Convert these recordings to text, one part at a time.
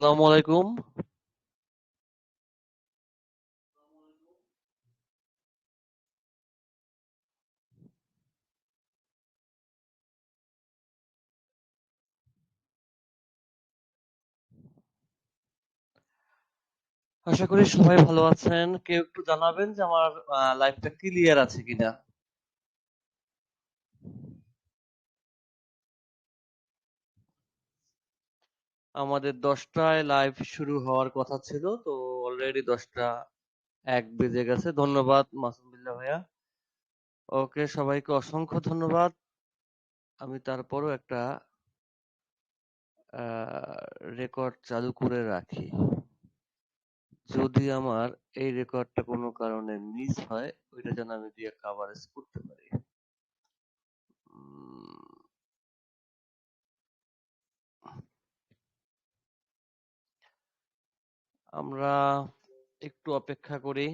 আসসালামু আলাইকুম। আশা করি সবাই ভালো আছেন। কেউ একটু জানাবেন যে আমার আ লাইভটা ক্লিয়ার আছে কিনা? আমাদের ১০ টায় লাইভ শুরু হওয়ার কথা ছিল। তো অলরেডি ১০ টা ১ বেজে গেছে। ধন্যবাদ মাসুম ভাইয়া। ওকে সবাইকে অসংখ্য ধন্যবাদ। আমি তারপরও একটা রেকর্ড চালু করে রাখি। যদি আমার এই রেকর্ডটা কোনো কারণে মিস হয়, ওইটা যেন আমি দিয়ে কাভারেজ করতে পারি। আমরা একটু অপেক্ষা করি।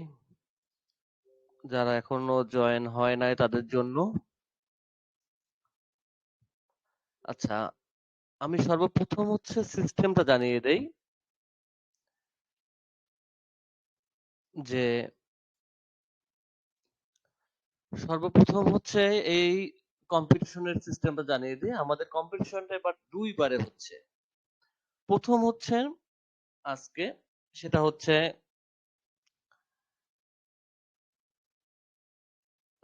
যারা এখনও জয়েন হয় নাই তাদের জন্য। আচ্ছা, আমি সর্বপ্রথম হচ্ছে সিস্টেমটা জানিয়ে দেই। যে সর্বপ্রথম হচ্ছে এই কম্পিটিশনের সিস্টেমটা জানিয়ে দিই। আমাদের কম্পিটিশনটা এবার ২ বারে হচ্ছে। প্রথম হচ্ছে আজকে সেটা হচ্ছে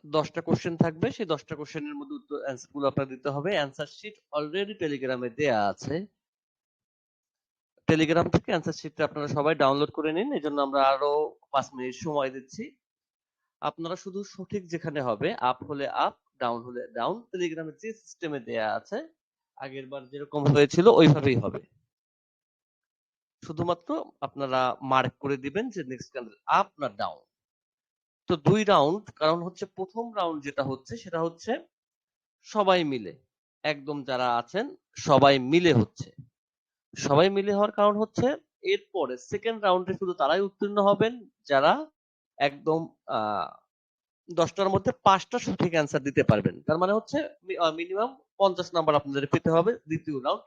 ১০ টা কোয়েশ্চেন থাকবে। সেই ১০ টা কোয়েশ্চেনের মধ্যে উত্তর অ্যান্সারগুলো আপনার দিতে হবে। অ্যান্সার শিট অলরেডি টেলিগ্রামে দেয়া আছে। টেলিগ্রাম থেকে অ্যান্সার শিটটা আপনারা সবাই ডাউনলোড করে নিন। এজন্য আমরা আরও পাঁচ মিনিট সময় দিচ্ছি। আপনারা শুধু সঠিক যেখানে হবে আপ হলে আপ, ডাউন হলে ডাউন। টেলিগ্রামে যে সিস্টেমে দেয়া আছে আগেরবার যেরকম হয়েছিল ওইভাবেই হবে। শুধুমাত্র আপনারা মার্ক করে দিবেন যে নেক্সট ক্যান্ডেল আপ না ডাউন। তো দুই রাউন্ড কারণ হচ্ছে প্রথম রাউন্ড যেটা হচ্ছে, সেটা হচ্ছে সবাই মিলে। একদম যারা আছেন, সবাই মিলে হচ্ছে। সবাই মিলে হওয়ার কারণ হচ্ছে এরপরে সেকেন্ড রাউন্ডে শুধু তারাই উত্তীর্ণ হবেন, যারা একদম ১০ মধ্যে পাঁচটা সঠিক অ্যান্সার দিতে পারবেন। তার মানে হচ্ছে মিনিমাম ৫০ নাম্বার আপনাদের পেতে হবে দ্বিতীয় রাউন্ড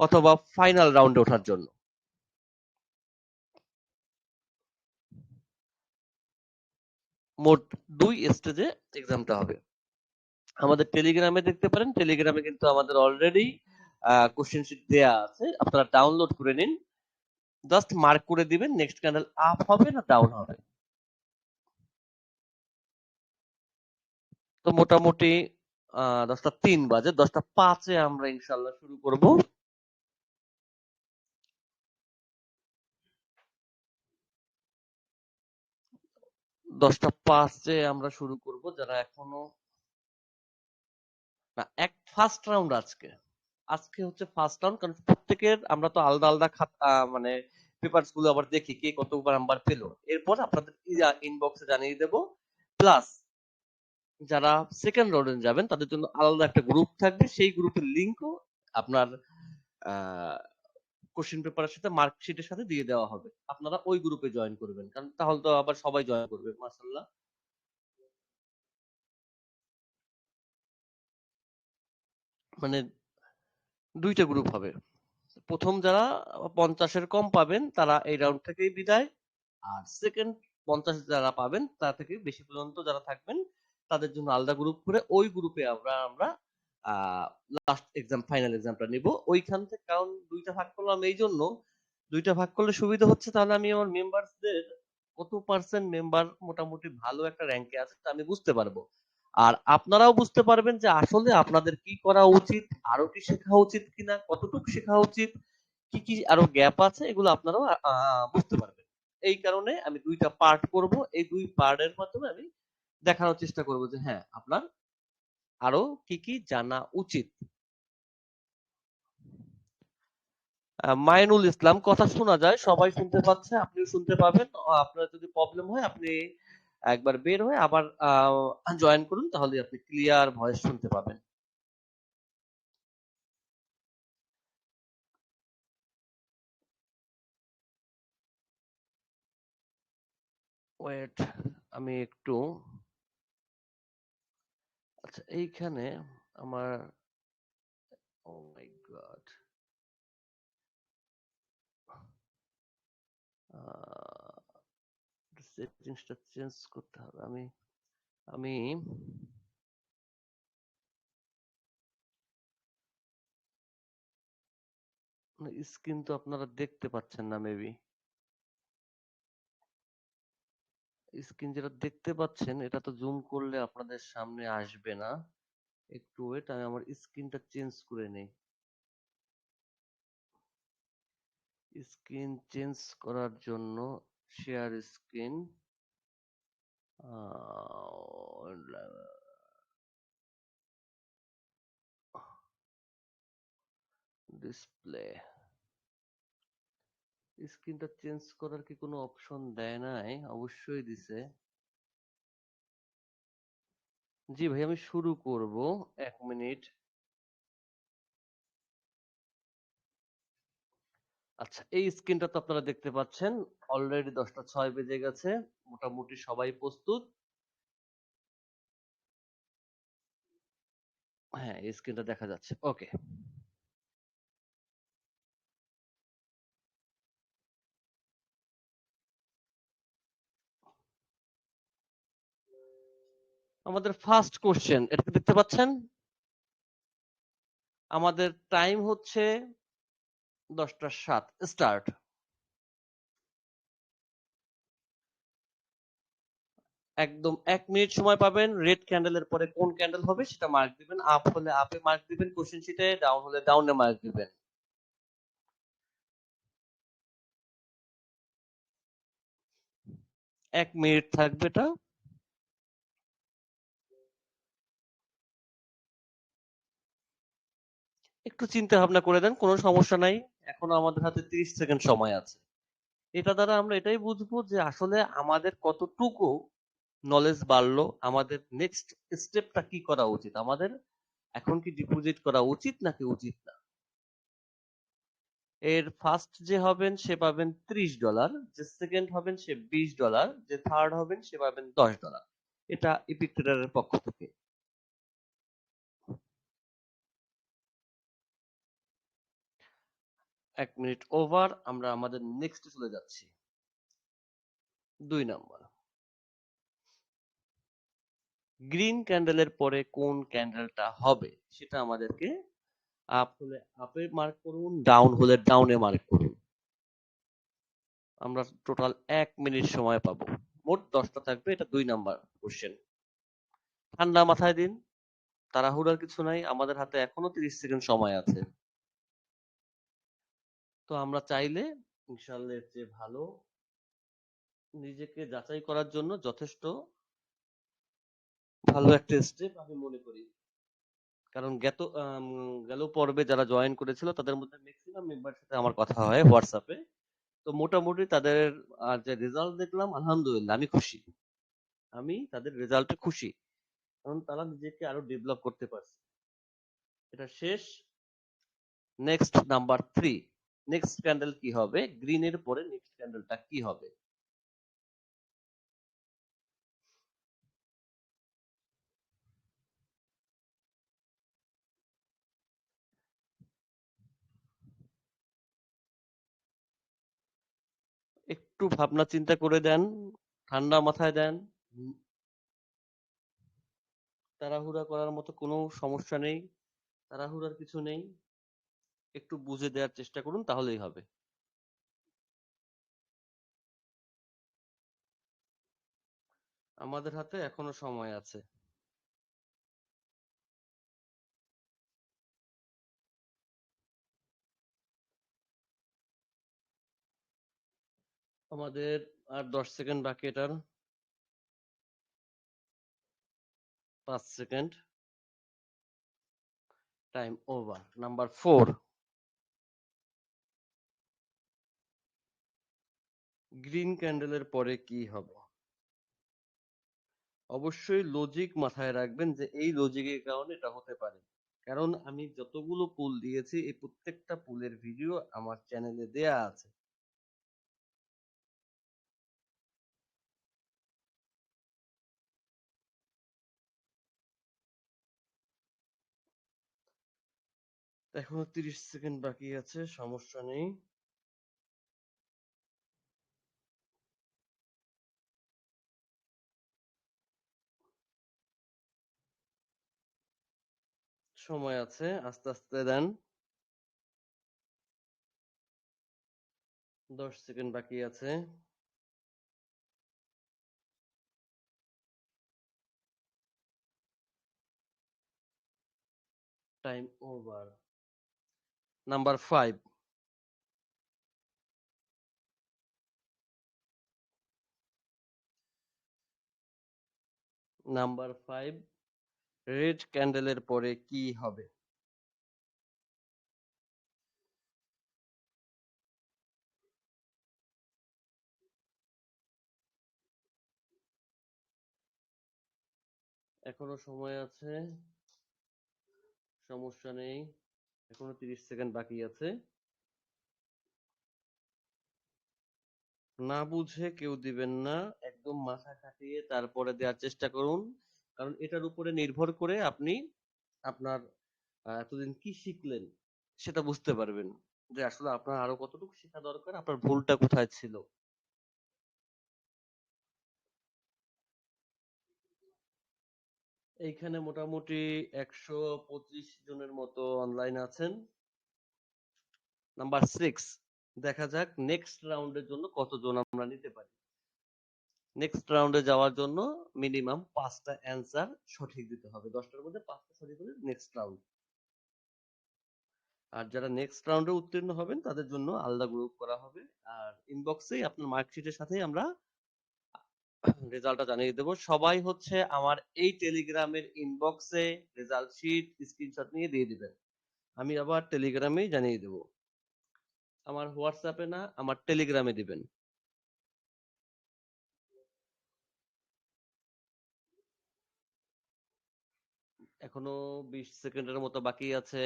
অথবা ফাইনাল রাউন্ডে ওঠার জন্য। মোট ২ স্টেজে এক্সামটা হবে। আমাদের টেলিগ্রামে দেখতে পারেন। টেলিগ্রামে কিন্তু আমাদের অলরেডি কোশ্চেন শিট দেয়া আছে। আপনারা ডাউনলোড করে নিন। জাস্ট মার্ক করে দিবেন নেক্সট ক্যান্ডেল আপ হবে না ডাউন হবে। তো মোটামুটি আ ১০ টা ৩ বাজে। ১০ টা ৫ এ আমরা ইনশাআল্লাহ শুরু করব। দশ টা ৫ এ আমরা শুরু করব যারা এখনও না এক ফার্স্ট রাউন্ড আজকে। আজকে হচ্ছে ফার্স্ট রাউন্ড কারণ প্রত্যেকের আমরা তো আলাদা, আলাদা খাত মানে পেপারসগুলো আবার দেখি কে কতবার নাম্বার পেল। এরপর আপনাদের ইনবক্সে জানিয়ে দেব। প্লাস যারা সেকেন্ড রাউন্ডে যাবেন তাদের জন্য আলাদা একটা গ্রুপ থাকবে। সেই গ্রুপের লিংকও আপনার আ কোয়েশ্চেন পেপারের সাথে মার্কশিটের সাথে দিয়ে দেওয়া হবে। আপনারা ওই গ্রুপে জয়েন করবেন। কারণ তাহলে তো আবার সবাই জয়েন করবে। মাশাআল্লাহ। মানে ২ টা গ্রুপ হবে। প্রথম যারা ৫০ এর কম পাবেন, তারা এই রাউন্ড থেকেই বিদায়। আর সেকেন্ড ৫০ যারা পাবেন তার থেকে বেশি পর্যন্ত যারা থাকবেন, তাদের জন্য আলাদা গ্রুপ করে ওই গ্রুপে আমরা আমরা লাস্ট এক্সাম ফাইনাল এক্সামটা নিব। ওইখান থেকে কারণ ২ টা ভাগ করলাম এইজন্য ২ টা ভাগ করলে সুবিধা হচ্ছে তাহলে আমি আমার মেম্বারসদের কত পার্সেন্ট মেম্বার মোটামুটি ভালো একটা র‍্যাংকে আছে তা আমি বুঝতে পারব। আর আপনারাও বুঝতে পারবেন যে আসলে আপনাদের কি করা উচিত, আরও কি শেখা উচিত কিনা, কতটুকু শেখা উচিত, কি, কি আরও গ্যাপ আছে এগুলো আপনারাও বুঝতে পারবেন। এই কারণে আমি ২ টা পার্ট করব। এই ২ পার্টের মাধ্যমে আমি দেখানোর চেষ্টা করব যে হ্যাঁ, আপনার আরও কি, কি জানা উচিত। মাইনুল ইসলাম কথা শোনা যায়। সবাই শুনতে পাচ্ছে। আপনিও শুনতে পাবেন। আপনার যদি প্রবলেম হয় আপনি একবার বের হয়ে আবার জয়েন করুন তাহলেই আপনি ক্লিয়ার ভয়েস শুনতে পাবেন। ওয়েট আমি একটু আচ্ছা এইখানে আমার ওহ মাই গড! সেটিংসটা চেঞ্জ করতে হবে, আমি আমি স্ক্রিন তো আপনারা দেখতে পাচ্ছেন না, মেবি স্ক্রিন যেটা দেখতে পাচ্ছেন, এটা তো জুম করলে আপনাদের সামনে আসবে না। একটু ওয়েট আমি আমার স্ক্রিনটা চেঞ্জ করে নেই। স্ক্রিন চেঞ্জ করার জন্য শেয়ার স্ক্রিন ডিসপ্লে স্ক্রিনটা চেঞ্জ করার কি কোনো অপশন দেয় নাই? অবশ্যই দিছে। জি ভাই, আমি শুরু করব। এক মিনিট। আচ্ছা এই স্ক্রিনটা তো আপনারা দেখতে পাচ্ছেন। অলরেডি দশটা ছয় বেজে গেছে। মোটামুটি সবাই প্রস্তুত। হ্যাঁ এই স্ক্রিনটা দেখা যাচ্ছে। ওকে আমাদের ফার্স্ট কোশ্চেন এটা দেখতে পাচ্ছেন? আমাদের টাইম হচ্ছে দশটা সাত স্টার্ট একদম এক মিনিট সময় পাবেন রেড ক্যান্ডেলের পরে কোন ক্যান্ডেল হবে সেটা মার্ক দিবেন আপ হলে আপে মার্ক দিবেন কোশ্চেন শিটে ডাউন হলে ডাউনে মার্ক দিবেন। এক মিনিট থাকবে এটা। একটু চিন্তা ভাবনা করে দেন, কোনো সমস্যা নাই। এখনও আমাদের হাতে তিরিশ সেকেন্ড সময় আছে। এটা দ্বারা আমরা এটাই বুঝব যে আসলে আমাদের কতটুকু নলেজ বাড়লো, আমাদের নেক্সট স্টেপটা কি করা উচিত? আমাদের এখন কি ডিপোজিট করা উচিত নাকি উচিত না? এর ফার্স্ট যে হবেন সে পাবেন ত্রিশ ডলার যে সেকেন্ড হবেন সে বিশ ডলার যে থার্ড হবেন সে পাবেন দশ ডলার এটা ইপিক পক্ষ থেকে। এক মিনিট ওভার আমরা আমাদের নেক্সট চলে যাচ্ছি। দুই নম্বর গ্রিন ক্যান্ডেলের পরে কোন ক্যান্ডেলটা হবে, সেটা আমাদেরকে আপ হলে আপে মার্ক করুন ডাউন হলে ডাউনে মার্ক করুন। আমরা টোটাল এক মিনিট সময় পাবো। মোট দশটা থাকবে, এটা দুই নাম্বার কোশ্চেন ঠান্ডা মাথায় দিন, তাড়াহুড়ার কিছু নাই, আমাদের হাতে এখনও তিরিশ সেকেন্ড সময় আছে। তো আমরা চাইলে ইনশাল্লাহ এর চেয়ে ভালো নিজেকে যাচাই করার জন্য যথেষ্ট ভালো একটা স্টেপ আমি মনে করি। কারণ গেত গেল পর্বে যারা জয়েন করেছিল তাদের মধ্যে ম্যাক্সিমাম মেম্বার সাথে আমার কথা হয় হোয়াটসঅ্যাপে তো মোটামুটি তাদের আর যে রেজাল্ট দেখলাম, আলহামদুলিল্লাহ আমি খুশি। আমি তাদের রেজাল্টে খুশি। কারণ তারা নিজেকে আরও ডেভেলপ করতে পারছে। এটা শেষ। Next number three next candle কি হবে? গ্রিনের পরে নেক্সট ক্যান্ডেলটা কি হবে? একটু ভাবনা চিন্তা করে দেন, ঠান্ডা মাথায় দেন। তাড়াহুড়া করার মতো কোনো সমস্যা নেই, তাড়াহুড়ার কিছু নেই। একটু বুঝে দেওয়ার চেষ্টা করুন, তাহলেই হবে। আমাদের হাতে এখনও সময় আছে। আমাদের আর দশ সেকেন্ড বাকি এটার। পাঁচ second. Time over. Number four. Green ক্যান্ডেলের পরে কি হবে? অবশ্যই লজিক মাথায় রাখবেন যে এই লজিকের কারণে এটা হতে পারে। কারণ আমি যতগুলো পুল দিয়েছি, এই প্রত্যেকটা পুলের ভিডিও আমার চ্যানেলে দেয়া আছে। এখনও তিরিশ সেকেন্ড বাকি আছে, সমস্যা নেই। সময় আছে, আস্তে আস্তে দেন। দশ সেকেন্ড বাকি আছে। Time over. Number five. Number five. Red ক্যান্ডেলের পরে কি হবে? এখনও সময় আছে। সমস্যা নেই। এখনও তিরিশ সেকেন্ড বাকি আছে। না বুঝে কেউ দিবেন না। একদম মাথা খাটিয়ে তারপরে দেওয়ার চেষ্টা করুন। কারণ এটার উপরে নির্ভর করে আপনি আপনার এতদিন কি শিখলেন সেটা বুঝতে পারবেন। যে আসলে আপনার আরও কতটুকু শেখা দরকার, আপনার ভুলটা কোথায় ছিল? এইখানে মোটামুটি একশো পঁচিশ জনের মতো অনলাইন আছেন। নাম্বার সিক্স দেখা যাক নেক্সট রাউন্ডের জন্য কতজন আমরা নিতে পারি। নেক্সট রাউন্ডে যাওয়ার জন্য মিনিমাম পাঁচটা অ্যান্সার সঠিক দিতে হবে। দশটার মধ্যে পাঁচটা সঠিক হলে নেক্সট রাউন্ড আর যারা নেক্সট রাউন্ডে উত্তীর্ণ হবেন, তাদের জন্য আলাদা গ্রুপ করা হবে। আর ইনবক্সে আপনার মার্কশিটের সাথেই আমরা রেজাল্টটা জানিয়ে দেবো। সবাই হচ্ছে আমার এই টেলিগ্রামের ইনবক্সে রেজাল্ট শিট স্ক্রিনশট নিয়ে দিয়ে দিবেন। আমি আবার টেলিগ্রামেই জানিয়ে দেবো। আমার হোয়াটসঅ্যাপে না, আমার টেলিগ্রামে দিবেন। এখনও বিশ সেকেন্ডের মতো বাকি আছে।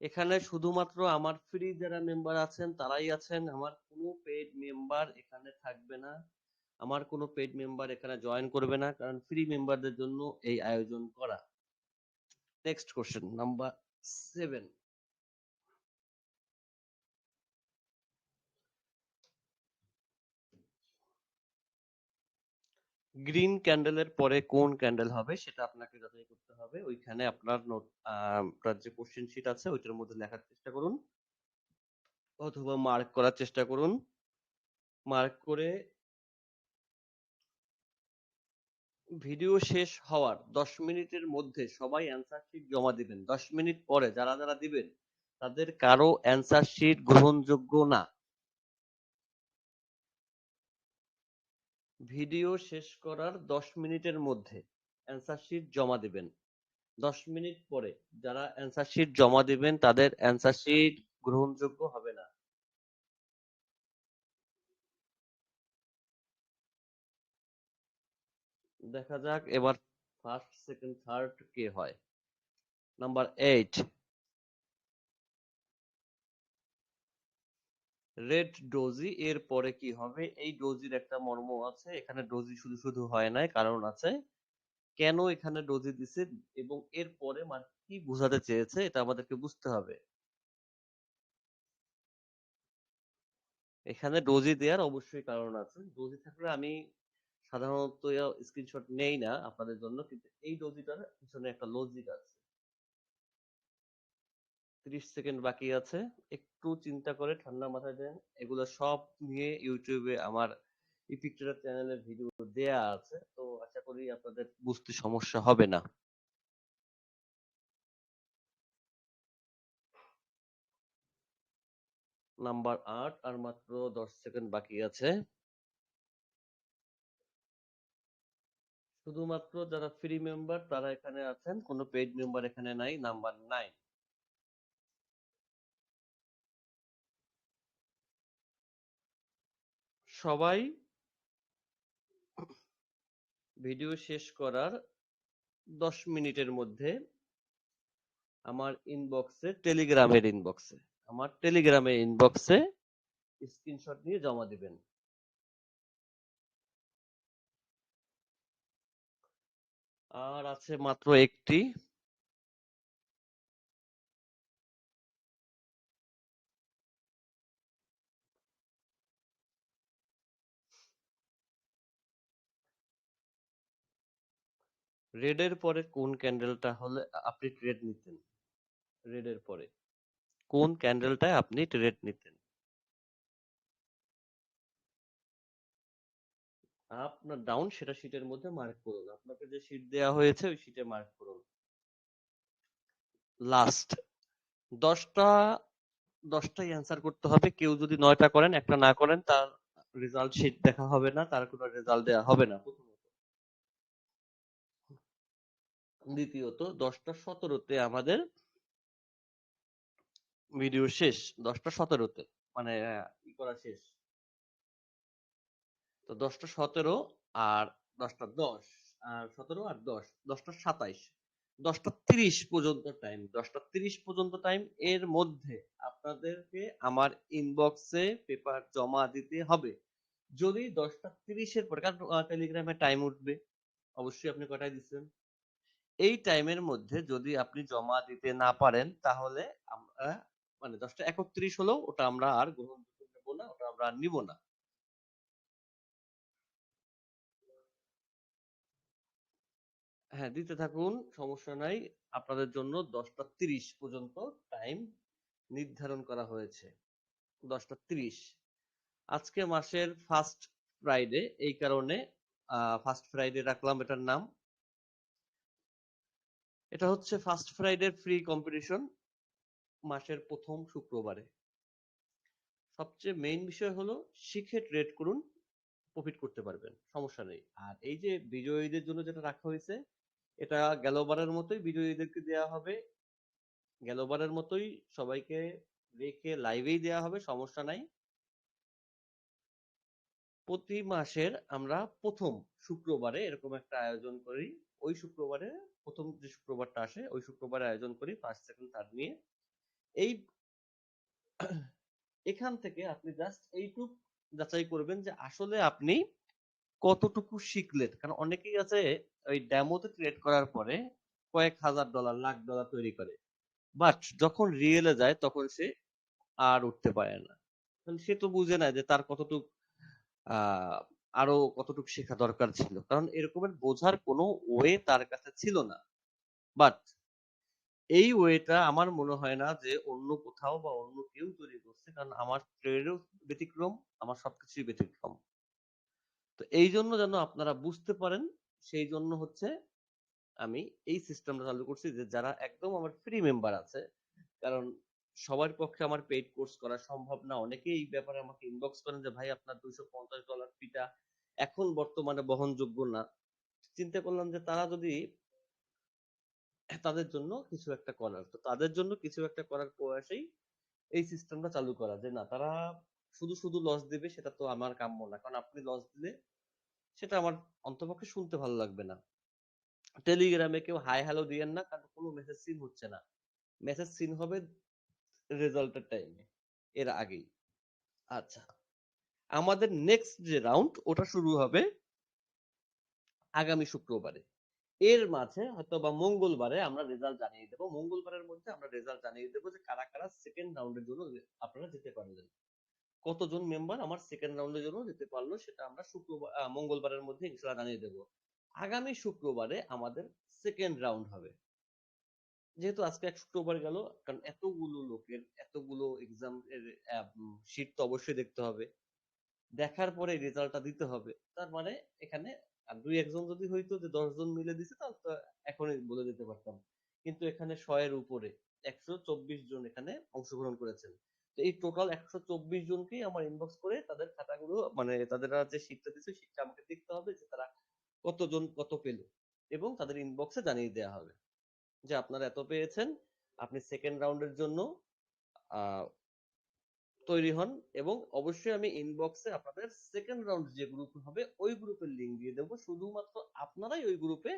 এখানে শুধুমাত্র আমার ফ্রি যারা মেম্বার আছেন, তারাই আছেন। আমার কোনো পেইড মেম্বার এখানে থাকবে না। আমার কোনো পেইড মেম্বার এখানে জয়েন করবে না, কারণ ফ্রি মেম্বারদের জন্য এই আয়োজন করা। Next question number seven green ক্যান্ডেলের পরে কোন ক্যান্ডেল হবে সেটা আপনাকে যাচাই করতে হবে। ওইখানে আপনার নোট যে কোশ্চেন শিট আছে ওইটার মধ্যে লেখার চেষ্টা করুন। অথবা মার্ক করার চেষ্টা করুন। মার্ক করে ভিডিও শেষ হওয়ার দশ মিনিটের মধ্যে সবাই অ্যান্সার শিট জমা দিবেন। দশ মিনিট পরে যারা যারা দিবেন, তাদের কারও অ্যান্সার শিট গ্রহণযোগ্য না। ভিডিও শেষ করার দশ মিনিটের মধ্যে অ্যান্সার শিট জমা দিবেন। দশ মিনিট পরে যারা অ্যান্সার শিট জমা দিবেন, তাদের অ্যান্সার শিট গ্রহণযোগ্য হবে না। দেখা যাক এবার ফার্স্ট সেকেন্ড থার্ড কে হয়। নাম্বার এইট রেড ডোজি এর পরে কি হবে? এই ডোজির একটা মর্ম আছে, এখানে ডোজি শুধু শুধু হয় নাই, কারণ আছে কেন এখানে ডোজি দিছে এবং এর পরে মানে কি বোঝাতে চেয়েছে, এটা আমাদেরকে বুঝতে হবে। এখানে ডোজি দেওয়ার অবশ্যই কারণ আছে। ডোজি থাকলে আমি সাধারণত স্ক্রিনশট নেই না আপনাদের জন্য, কিন্তু এই ডোজিটার পিছনে একটা লজিক আছে। তিরিশ সেকেন্ড বাকি আছে। একটু চিন্তা করে ঠান্ডা মাথায় দেন। এগুলো সব নিয়ে ইউটিউবে আমার এই পিকচার চ্যানেলের ভিডিও দেয়া আছে। তো আশা করি আপনাদের বুঝতে সমস্যা হবে না। নাম্বার আট, আর মাত্র দশ সেকেন্ড বাকি আছে। শুধুমাত্র যারা ফ্রি মেম্বার তারা এখানে আছেন, কোনো পেইড মেম্বার এখানে নাই, নাম্বার নাইন সবাই ভিডিও শেষ করার দশ মিনিটের মধ্যে আমার ইনবক্সে টেলিগ্রামের ইনবক্সে আমার টেলিগ্রামের ইনবক্সে স্ক্রিনশট নিয়ে জমা দিবেন। আর আছে মাত্র একটি। রেডের পরে কোন ক্যান্ডেলটা হলে আপনি ট্রেড নিতেন? রেডের পরে। কোন ক্যান্ডেলটায় আপনি ট্রেড নিতেন? আপনার ডাউন সেটা শীটের মধ্যে মার্ক করুন। আপনাকে যে শীট দেওয়া হয়েছে, ওই শীটে মার্ক করুন। লাস্ট দশটা, দশটাই অ্যান্সার করতে হবে। কেউ যদি নয়টা করেন, একটা না করেন, তার রেজাল্ট শিট দেখা হবে না, তার কোনো রেজাল্ট দেওয়া হবে না। প্রথমত দ্বিতীয়ত দশটা সতেরোতে আমাদের ভিডিও শেষ, দশটা সতেরোতে মানে ই করা শেষ। তো দশটা সতেরো আর দশটা দশ, আর সতেরো আর দশ, দশটা সাতাইশ, দশটা তিরিশ পর্যন্ত টাইম দশটা তিরিশ পর্যন্ত টাইম এর মধ্যে আপনাদেরকে আমার ইনবক্সে পেপার জমা দিতে হবে। যদি দশটা তিরিশের পরে, কারণ টেলিগ্রামে টাইম উঠবে, অবশ্যই আপনি কটায় দিচ্ছেন? এই টাইমের মধ্যে যদি আপনি জমা দিতে না পারেন, তাহলে আমরা মানে দশটা একত্রিশ হলেও ওটা আমরা আর গ্রহণ নেব না, ওটা আমরা নিব না। হ্যাঁ দিতে থাকুন, সমস্যা নাই। আপনাদের জন্য দশটা তিরিশ পর্যন্ত টাইম নির্ধারণ করা হয়েছে। দশটা তিরিশ। আজকে মাসের ফার্স্ট ফ্রাইডে এই কারণে ফার্স্ট ফ্রাইডে রাখলাম এটার নাম। এটা হচ্ছে ফার্স্ট ফ্রাইডে ফ্রি কম্পিটিশন মাসের প্রথম শুক্রবারে। সবচেয়ে মেইন বিষয় হলো, শিখে ট্রেড করুন প্রফিট করতে পারবেন, সমস্যা নেই। আর এই যে বিজয়ীদের জন্য যেটা রাখা হয়েছে, এটা গেলবারের মতোই বিজয়ীদেরকে দেওয়া হবে। গেলবারের মতোই সবাইকে রেখে লাইভেই দেওয়া হবে, সমস্যা নাই। প্রতি মাসের আমরা প্রথম শুক্রবারে এরকম একটা আয়োজন করি। ওই শুক্রবারে প্রথম যে শুক্রবারটা আসে, ওই শুক্রবারে আয়োজন করি ফার্স্ট সেকেন্ড থার্ড নিয়ে। এই এখান থেকে আপনি জাস্ট এইটুক যাচাই করবেন যে আসলে আপনি কতটুকু শিখলেন। কারণ অনেকেই আছে ওই ডেমোতে ট্রেড করার পরে কয়েক হাজার ডলার লাখ ডলার তৈরি করে। বাট যখন রিয়েলে যায়, তখন সে আর উঠতে পারে না। সে তো বুঝে না যে তার কতটুক, আহ আরও কতটুকু শেখা দরকার ছিল। কারণ এরকমের বোঝার কোনো ওয়ে তার কাছে ছিল না। বাট এই ওয়েটা আমার মনে হয় না যে অন্য কোথাও বা অন্য কেউ তৈরি করছে। কারণ আমার ট্রেডও ব্যতিক্রম, আমার সবকিছুই ব্যতিক্রম। তো এই জন্য যেন আপনারা বুঝতে পারেন, সেই জন্য হচ্ছে আমি এই সিস্টেমটা চালু করছি যে যারা একদম আমার ফ্রি মেম্বার আছে, কারণ সবার পক্ষে আমার পেইড কোর্স করা সম্ভব না। অনেকেই এই ব্যাপারে আমাকে ইনবক্স করেন যে, ভাই, আপনার দুইশো পঞ্চাশ ডলার ফিটা এখন বর্তমানে বহনযোগ্য না। চিন্তা করলাম যে তারা যদি তাদের জন্য কিছু একটা করার। তো তাদের জন্য কিছু একটা করার প্রয়াসেই এই সিস্টেমটা চালু করা যে না, তারা শুধু শুধু লস দেবে সেটা তো আমার কাম্য না। কারণ আপনি লস দিলে সেটা আমার অন্তপক্ষে শুনতে ভালো লাগবে না। টেলিগ্রামে কেউ হাই হ্যালো দিয়েন না, কারণ কোনো মেসেজ সিন হচ্ছে না। মেসেজ সিন হবে রেজাল্টের টাইমে এর আগেই। আচ্ছা। আমাদের নেক্সট যে রাউন্ড ওটা শুরু হবে আগামী শুক্রবারে। এর মাঝে হয়তো বা মঙ্গলবারে আমরা রেজাল্ট জানিয়ে দেবো। মঙ্গলবারের মধ্যে আমরা রেজাল্ট জানিয়ে দেবো যে কারা কারা সেকেন্ড রাউন্ডের জন্য আপনারা যেতে পারলেন। কতজন মেম্বার আমার সেকেন্ড রাউন্ডের জন্য যেতে পারল সেটা আমরা শুক্রবার মঙ্গলবারের মধ্যে ইনশাল্লাহ জানিয়ে দেবো। আগামী শুক্রবারে আমাদের সেকেন্ড রাউন্ড হবে। যেহেতু আজকে এক শুক্রবার গেল, কারণ এতগুলো লোকের, এতগুলো এক্সাম এর শীট তো অবশ্যই দেখতে হবে। দেখার পরে রেজাল্টটা দিতে হবে। তার মানে এখানে আর দুই একজন যদি হইতো যে দশ জন মিলে দিছে, তাহলে তো এখনই বলে দিতে পারতাম। কিন্তু এখানে শয়ের উপরে একশো চব্বিশ জন এখানে অংশগ্রহণ করেছেন। তো এই টোটাল একশো চব্বিশ জনকেই আমার ইনবক্স করে তাদের খাতাগুলো মানে তাদের যে শীটটা দিচ্ছে শীটটা আমাকে দেখতে হবে যে তারা কতজন কত পেল এবং তাদের ইনবক্সে জানিয়ে দেওয়া হবে যে আপনারা এত পেয়েছেন, আপনি সেকেন্ড রাউন্ডের জন্য তৈরি হন এবং অবশ্যই আমি ইনবক্সে আপনাদের সেকেন্ড রাউন্ড যে গ্রুপ হবে, ওই গ্রুপের লিংক দিয়ে দেবো। শুধুমাত্র আপনারাই ওই গ্রুপে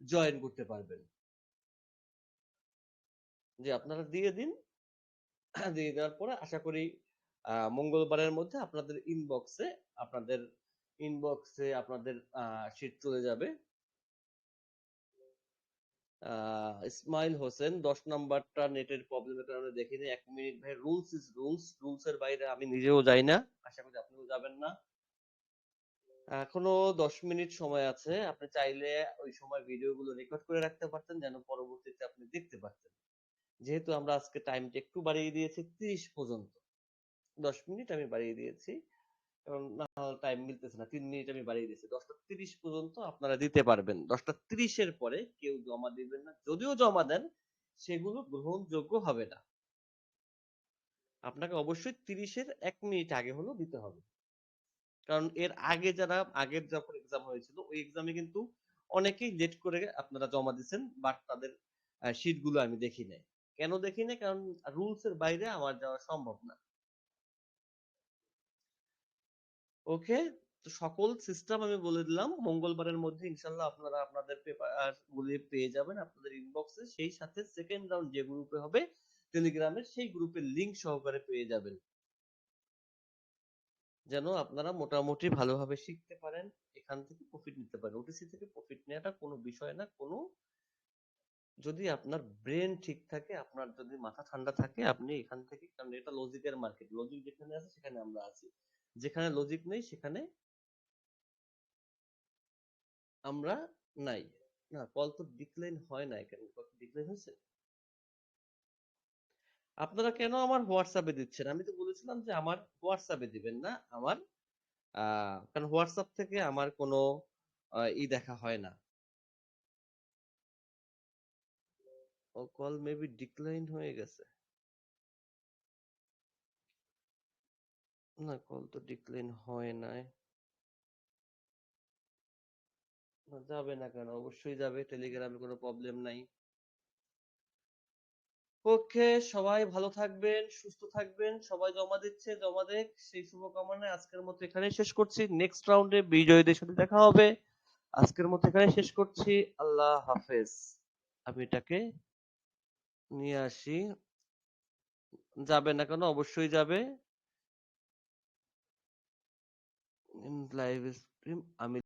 জয়েন করতে পারবেন। যে আপনারা দিয়ে দিন। দিয়ে দেওয়ার পরে আশা করি মঙ্গলবারের মধ্যে আপনাদের ইনবক্সে আপনাদের ইনবক্সে আপনাদের শীট চলে যাবে। ইসমাইল হোসেন, দশ নাম্বারটা নেটের প্রবলেমের কারণে দেখিনি এক মিনিট ভাই রুলস ইজ রুলস রুলস এর বাইরে আমি নিজেও যাই না আশা করি আপনিও যাবেন না এখনও ১০ মিনিট সময় আছে। আপনি চাইলে ওই সময় ভিডিওগুলো রেকর্ড করে রাখতে পারতেন, যেন পরবর্তীতে আপনি দেখতে পারতেন। যেহেতু আমরা আজকে টাইমটা একটু বাড়িয়ে দিয়েছি ৩০ পর্যন্ত। ১০ মিনিট আমি বাড়িয়ে দিয়েছি। কারণ না টাইম মিলতেছে না। ৩ মিনিট আমি বাড়িয়ে দিয়েছি। ১০টা ৩০ পর্যন্ত আপনারা দিতে পারবেন। ১০টা ৩০ এর পরে কেউ জমা দিবেন না। যদিও জমা দেন, সেগুলো গ্রহণযোগ্য হবে না। আপনাকে অবশ্যই ৩০ এর ১ মিনিট আগে হলেও দিতে হবে। কারণ এর আগে যারা, আগের যখন এক্সাম হয়েছিল, ওই এক্সামে কিন্তু অনেকেই লেট করে আপনারা জমা দিছেন বাট তাদের আ শিটগুলো আমি দেখি নাই। কেন দেখি নাই? কারণ রুলস এর বাইরে আমার যাওয়া সম্ভব না। ওকে? তো সকল সিস্টেম আমি বলে দিলাম। মঙ্গলবারের মধ্যে ইনশাআল্লাহ আপনারা আপনাদের পেপার গুলি পেয়ে যাবেন আপনাদের ইনবক্সে। সেই সাথে সেকেন্ড রাউন্ড যে গ্রুপে হবে টেলিগ্রামের সেই গ্রুপের লিংক সহকারে পেয়ে যাবেন। যেন আপনারা মোটামুটি ভালোভাবে শিখতে পারেন। এখান থেকে প্রফিট নিতে পারেন। ওটিসি থেকে প্রফিট নেওয়াটা কোনো বিষয় না। কোনো যদি আপনার ব্রেন ঠিক থাকে, আপনার যদি মাথা ঠান্ডা থাকে আপনি এখান থেকে কারণ এটা লজিকের মার্কেট। লজিক যেখানে আছে সেখানে আমরা আছি। যেখানে লজিক নেই, সেখানে আমরা নাই। না, কল তো ডিক্লাইন হয় নাই কেন? কল ডিক্লাইন হয়েছে? আপনারা কেন আমার এ দিচ্ছেন? আমি তো বলেছিলাম যে আমার এ দিবেন না। আমার কারণ WhatsApp থেকে আমার কোনো ই দেখা হয় না। ও কল মেবি ডিক্লাইন হয়ে গেছে। না কল তো ডিক্লাইন হয় নাই। যাবে না কেন? অবশ্যই যাবে। টেলিগ্রামে কোনো প্রবলেম নাই। ওকে সবাই ভালো থাকবেন, সুস্থ থাকবেন। সবাই জমা দিচ্ছে, জমা দেক। সেই শুভকামনায় আজকের মতো এখানে শেষ করছি। নেক্সট রাউন্ডে বিজয়ীদের সাথে দেখা হবে। আজকের মতো এখানেই শেষ করছি। আল্লাহ হাফেজ। আমি এটাকে নিয়ে আসি। যাবে না কেন? অবশ্যই যাবে। ইন লাইভ স্ট্রিম আমি